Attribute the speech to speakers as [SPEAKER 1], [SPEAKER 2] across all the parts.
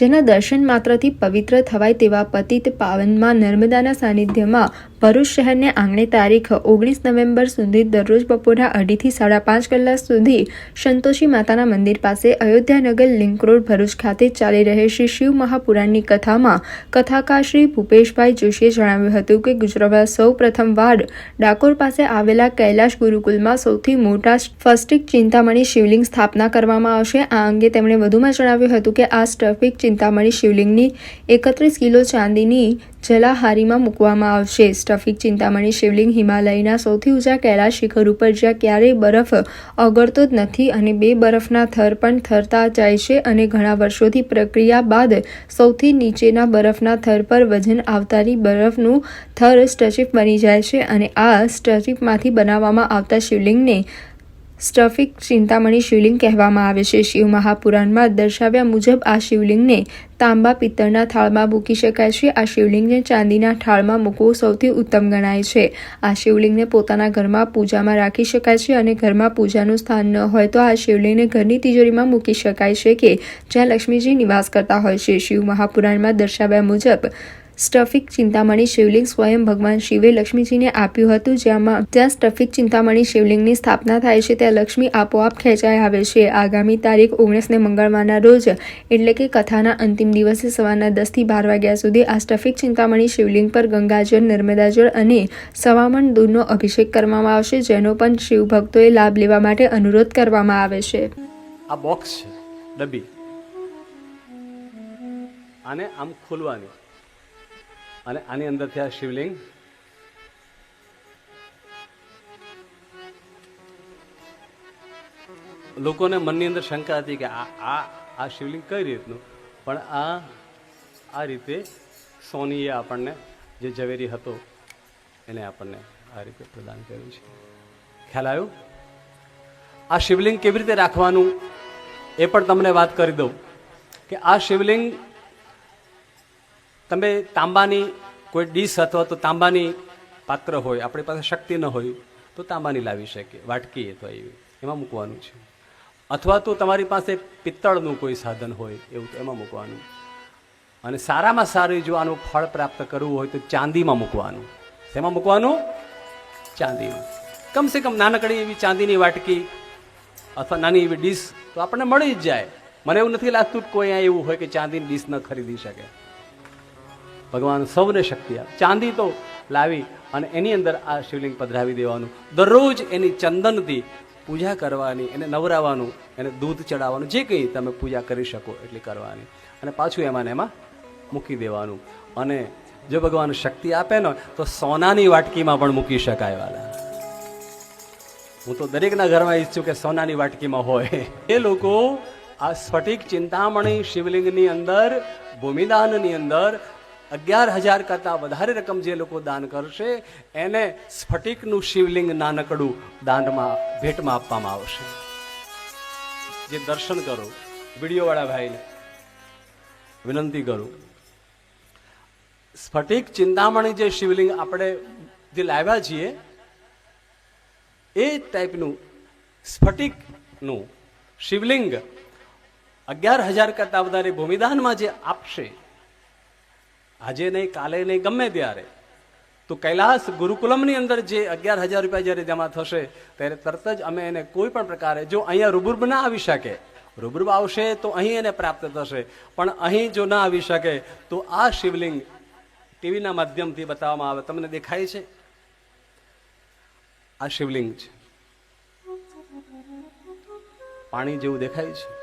[SPEAKER 1] જેના દર્શન માત્રથી પવિત્ર થવાય તેવા પતિત પાવનમાં નર્મદાના સાનિધ્યમાં ભરૂચ શહેરને આંગણે તારીખ ઓગણીસ નવેમ્બર સુધી દરરોજ બપોરના અઢીથી સાડા પાંચ કલાક સુધી સંતોષી માતાના મંદિર પાસે અયોધ્યાનગર લિંક રોડ ભરૂચ ખાતે ચાલી રહે શ્રી શિવ મહાપુરાણની કથામાં કથાકાર શ્રી ભૂપેશભાઈ જોશીએ જણાવ્યું હતું કે ગુજરાતમાં સૌ પ્રથમવાર ડાકોર પાસે આવેલા કૈલાશ ગુરુકુલમાં સૌથી મોટા ફસ્ટિક ચિંતામણી શિવલિંગ સ્થાપના કરવામાં આવશે. આ અંગે તેમણે વધુમાં જણાવ્યું હતું કે આ સ્ટફિક ચિંતામણી શિવલિંગની એકત્રીસ કિલો ચાંદીની જલાહારીમાં મૂકવામાં આવશે. સ્ટફિક ચિંતામણી શિવલિંગ હિમાલયના સૌથી ઊંચા કૈલાશ શિખર ઉપર જ્યાં ક્યારેય બરફ ઓગળતો જ નથી અને બે બરફના થર પણ થરતા જાય છે અને ઘણા વર્ષોથી પ્રક્રિયા બાદ સૌથી નીચેના બરફના થર પર વજન આવતાની બરફનું થર સ્ટચિપ બની જાય છે અને આ સ્ટચિપમાંથી બનાવવામાં આવતા શિવલિંગને સ્ટફિક ચિંતામણી શિવલિંગ કહેવામાં આવે છે. શિવ મહાપુરાણમાં દર્શાવ્યા મુજબ આ શિવલિંગને તાંબા પિત્તળના થાળમાં મૂકી શકાય છે. આ શિવલિંગને ચાંદીના થાળમાં મૂકવું સૌથી ઉત્તમ ગણાય છે. આ શિવલિંગને પોતાના ઘરમાં પૂજામાં રાખી શકાય છે અને ઘરમાં પૂજાનું સ્થાન ન હોય તો આ શિવલિંગને ઘરની તિજોરીમાં મૂકી શકાય છે કે જ્યાં લક્ષ્મીજી નિવાસ કરતા હોય છે. શિવ મહાપુરાણમાં દર્શાવ્યા મુજબ સ્ટફિક ચિંતામણી શિવલિંગ સ્વયં ભગવાન શિવે લક્ષ્મીજીને આપ્યું હતું, જ્યાંમાં જ્યાં સ્ટફિક ચિંતામણી શિવલિંગની સ્થાપના થાય છે, ત્યાં લક્ષ્મી આપોઆપ ખેંચાઈ આવે છે. આગામી તારીખ ઓગણીસને મંગળવારના રોજ, એટલે કે કથાના અંતિમ દિવસે સવારના દસથી બાર વાગ્યા સુધી, આ સ્ટફિક ચિંતામણી શિવલિંગ પર ગંગાજળ નર્મદાજળ અને સવામણ દૂધનો અભિષેક કરવામાં આવશે, જેનો પણ શિવભક્તોએ લાભ લેવા માટે અનુરોધ કરવામાં આવે છે.
[SPEAKER 2] આ બોક્સ ડબ્બી. આને આમ ખોલવાની. અને આની અંદરથી આ શિવલિંગ. લોકોને મનની અંદર શંકા હતી કે આ આ આ શિવલિંગ કઈ રીતનું? પણ આ આ રીતે સોનીએ આપણને જે ઝવેરી હતો, એને આપણને આ રીતે પ્રદાન કર્યું છે. ખ્યાલ આવ્યો? આ શિવલિંગ કેવી રીતે રાખવાનું એ પણ તમને વાત કરી દઉં કે આ શિવલિંગ તમે તાંબાની કોઈ ડીશ અથવા તો તાંબાની પાત્ર હોય, આપણી પાસે શક્તિ ન હોય, તો તાંબાની લાવી શકીએ વાટકી અથવા એવી. એમાં મૂકવાનું છે. અથવા તો તમારી પાસે પિત્તળનું કોઈ સાધન હોય, એવું તો એમાં મૂકવાનું. અને સારામાં સારું જો આનું ફળ પ્રાપ્ત કરવું હોય તો ચાંદીમાં મૂકવાનું. શેમાં મૂકવાનું? ચાંદીમાં. કમસે કમ નાનકડી એવી ચાંદીની વાટકી અથવા નાની એવી ડીશ તો આપણને મળી જ જાય. મને એવું નથી લાગતું કોઈ અહીંયા એવું હોય કે ચાંદીની ડીશ ન ખરીદી શકે. ભગવાન સૌને શક્તિ આપે. ચાંદી તો લાવી અને એની અંદર આ શિવલિંગ પધરાવી દેવાનું. દરરોજ એની ચંદનથી પૂજા કરવાની, એને નવરાવાનું, એને દૂધ ચડાવવાનું, જે કંઈ તમે પૂજા કરી શકો એટલી કરવાની. અને પાછું એમાં એમાં મૂકી દેવાનું. અને જો ભગવાન શક્તિ આપે ને, તો સોનાની વાટકીમાં પણ મૂકી શકાય વાલા. હું તો દરેકના ઘરમાં ઈચ્છું કે સોનાની વાટકીમાં હોય. એ લોકો આ સ્ફટિક ચિંતામણી શિવલિંગની અંદર, ભૂમિદાનની અંદર અગિયાર હજાર કરતાં વધારે રકમ જે લોકો દાન કરશે, એને સ્ફટિકનું શિવલિંગ નાનકડું દાનમાં, ભેટમાં આપવામાં આવશે. જે દર્શન કરો, વિડીયોવાળા ભાઈને વિનંતી કરું. સ્ફટિક ચિંતામણી જે શિવલિંગ આપણે જે લાવ્યા છીએ, એ ટાઈપનું સ્ફટિકનું શિવલિંગ અગિયાર હજાર કરતાં વધારે ભૂમિદાનમાં જે આપશે આજે નહીં, કાલે નહીં, ગમે ત્યારે. તો કૈલાસ ગુરુકુલમની અંદર જે અગિયાર હજાર રૂપિયા જ્યારે જમા થશે, ત્યારે તરત જ અમે એને કોઈ પણ પ્રકારે જો અહીંયા રૂબરૂબ ના આવી શકે રૂબરૂબ આવશે તો અહીં એને પ્રાપ્ત થશે, પણ અહીં જો ના આવી શકે, તો આ શિવલિંગ ટીવીના માધ્યમથી બતાવવામાં આવે. તમને દેખાય છે? આ શિવલિંગ છે. પાણી જેવું દેખાય છે?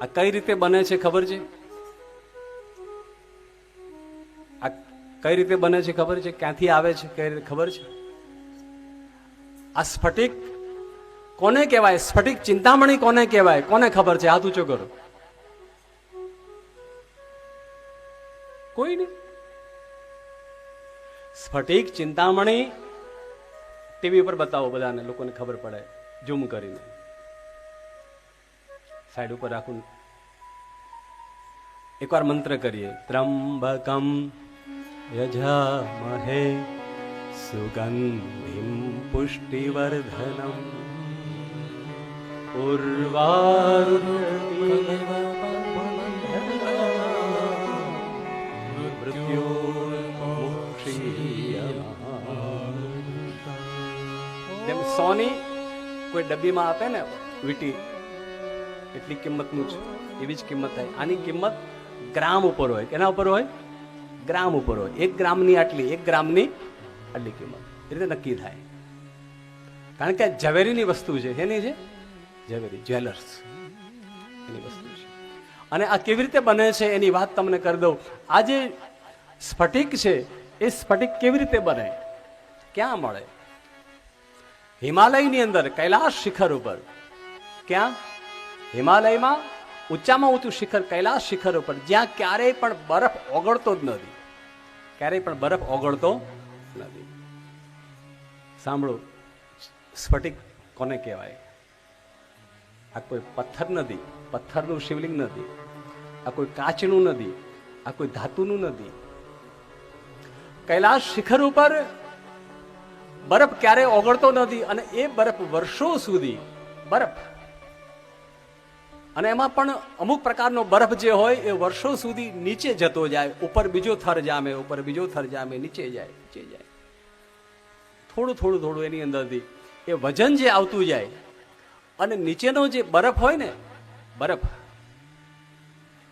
[SPEAKER 2] આ કઈ રીતે બને છે ખબર છે? આ કઈ રીતે બને છે ખબર છે? ક્યાંથી આવે છે? કઈ રીતે ખબર છે? આ સ્ફટિક કોને કહેવાય? સ્ફટિક ચિંતામણી કોને કહેવાય? કોને ખબર છે? હાથ ઊંચો કરો. કોઈ નહીં સ્ફટિક ચિંતામણી ટીવી પર બતાવો બધાને, લોકોને ખબર પડે, ઝૂમ કરીને. સાઈડ ઉપર રાખું એકવાર મંત્ર કરીએ ત્રંબકમ યજામહે સુગંધિમ પુષ્ટિવર્ધનમ જેમ સોની કોઈ ડબ્બીમાં આપે ને વીટી એટલી કિંમતનું છે? એવી જ કિંમત થાય. આની કિંમત ગ્રામ ઉપર હોય. એના ઉપર હોય? ગ્રામ ઉપર હોય. એક ગ્રામની આટલી, એક ગ્રામની આટલી કિંમત. એ રીતે નક્કી થાય. કારણ કે ઝવેરીની વસ્તુ છે. એની છે? ઝવેરી. જ્વેલર્સ. એની વસ્તુ છે. અને આ કેવી રીતે બને છે એની વાત તમને કરી દઉં. આ જે સ્ફટિક છે, એ સ્ફટિક કેવી રીતે બને? ક્યાં મળે? હિમાલયની અંદર કૈલાશ શિખર ઉપર. ક્યાં? હિમાલયમાં ઊંચામાં ઊંચું શિખર કૈલાશ શિખર ઉપર જ્યાં ક્યારેય પણ બરફ ઓગળતો જ નથી. ક્યારેય પણ બરફ ઓગળતો નથી. સાંભળો, સ્ફટિક કોને કહેવાય? આ કોઈ પથ્થર નથી, પથ્થરનું શિવલિંગ નથી. આ કોઈ કાચનું નથી, આ કોઈ ધાતુનું નથી. કૈલાશ શિખર ઉપર બરફ ક્યારે ઓગળતો નથી અને એ બરફ વર્ષો સુધી બરફ અને એમાં પણ અમુક પ્રકારનો બરફ જે હોય એ વર્ષો સુધી નીચે જતો જાય, ઉપર બીજો થર જામે, ઉપર બીજો થર જામે, નીચે જાય નીચે જાય. થોડું થોડું થોડું એની અંદરથી. એ વજન જે આવતું જાય અને નીચેનો જે બરફ હોય ને, બરફ,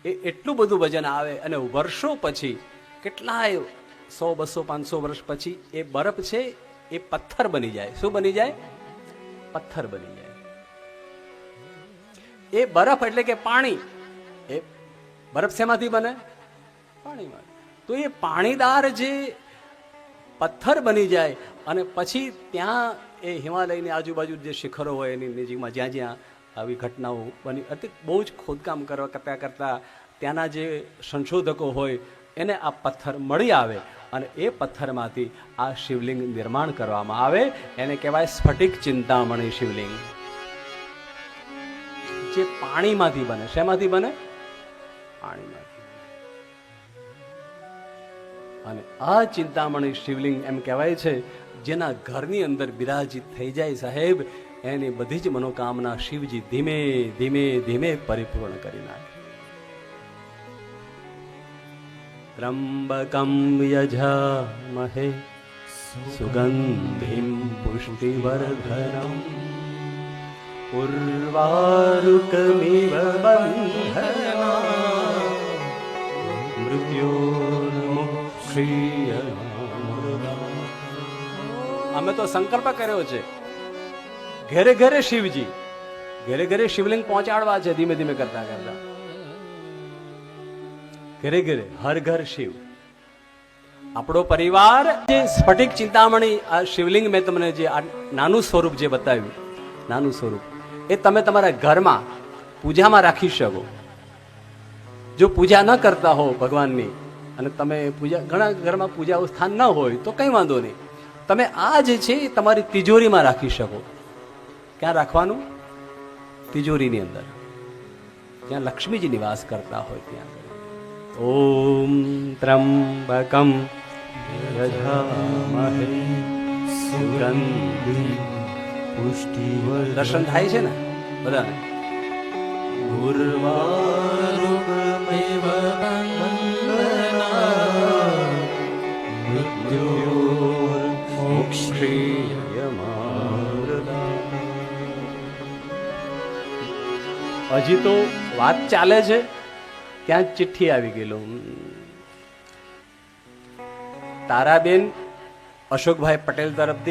[SPEAKER 2] એ એટલું બધું વજન આવે અને વર્ષો પછી, કેટલાય સો, બસો, પાંચસો વર્ષ પછી એ બરફ છે એ પથ્થર બની જાય. શું બની જાય? પથ્થર બની જાય. એ બરફ એટલે કે પાણી. એ બરફ શેમાંથી બને? પાણીમાં તો એ પાણીદાર જે પથ્થર બની જાય અને પછી ત્યાં એ હિમાલયની આજુબાજુ જે શિખરો હોય એની નજીકમાં જ્યાં જ્યાં આવી ઘટનાઓ બની, અતિ બહુ જ ખોદકામ કરવા કરતાં કરતાં ત્યાંના જે સંશોધકો હોય એને આ પથ્થર મળી આવે અને એ પથ્થરમાંથી આ શિવલિંગ નિર્માણ કરવામાં આવે. એને કહેવાય સ્ફટિક ચિંતામણી શિવલિંગ. જે પાણીમાંથી બને. શેમાંથી બને? પાણીમાંથી. અને આ ચિંતામણી શિવલિંગ એમ કહેવાય છે, જેના ઘરની અંદર બિરાજિત થઈ જાય સાહેબ, એની બધી જ મનોકામના શિવજી ધીમે ધીમે ધીમે પરિપૂર્ણ કરી નાખે. ત્રંબકમ યજામહે સુગંધિમ પુષ્ટિવર્ધનમ. ઉર્વારુકમિવ બંધના અમે તો સંકલ્પ કર્યો છે ઘરે ઘરે શિવજી ઘરે ઘરે શિવલિંગ પહોંચાડવા છે ધીમે ધીમે કરતા કરતા ઘરે ઘરે હર ઘર શિવ આપણો પરિવાર જે સ્ફટિક ચિંતામણી આ શિવલિંગ મેં તમને જે આ નાનું સ્વરૂપ જે બતાવ્યું નાનું સ્વરૂપ એ તમે તમારા ઘરમાં પૂજામાં રાખી શકો. જો પૂજા ન કરતા હો ભગવાનની, અને તમે પૂજા, ઘણા ઘરમાં પૂજા સ્થાન ન હોય, તો કંઈ વાંધો નહીં. તમે આ જે છે એ તમારી તિજોરીમાં રાખી શકો. ક્યાં રાખવાનું? તિજોરીની અંદર. જ્યાં લક્ષ્મીજી નિવાસ કરતા હોય ત્યાં ઓમ ત્રંબકમ સુગંધિ. દર્શન થાય છે ને? બધાને? હજી તો વાત ચાલે છે, ત્યાં ચિઠ્ઠી આવી ગયેલો. તારાબેન અશોકભાઈ પટેલ તરફથી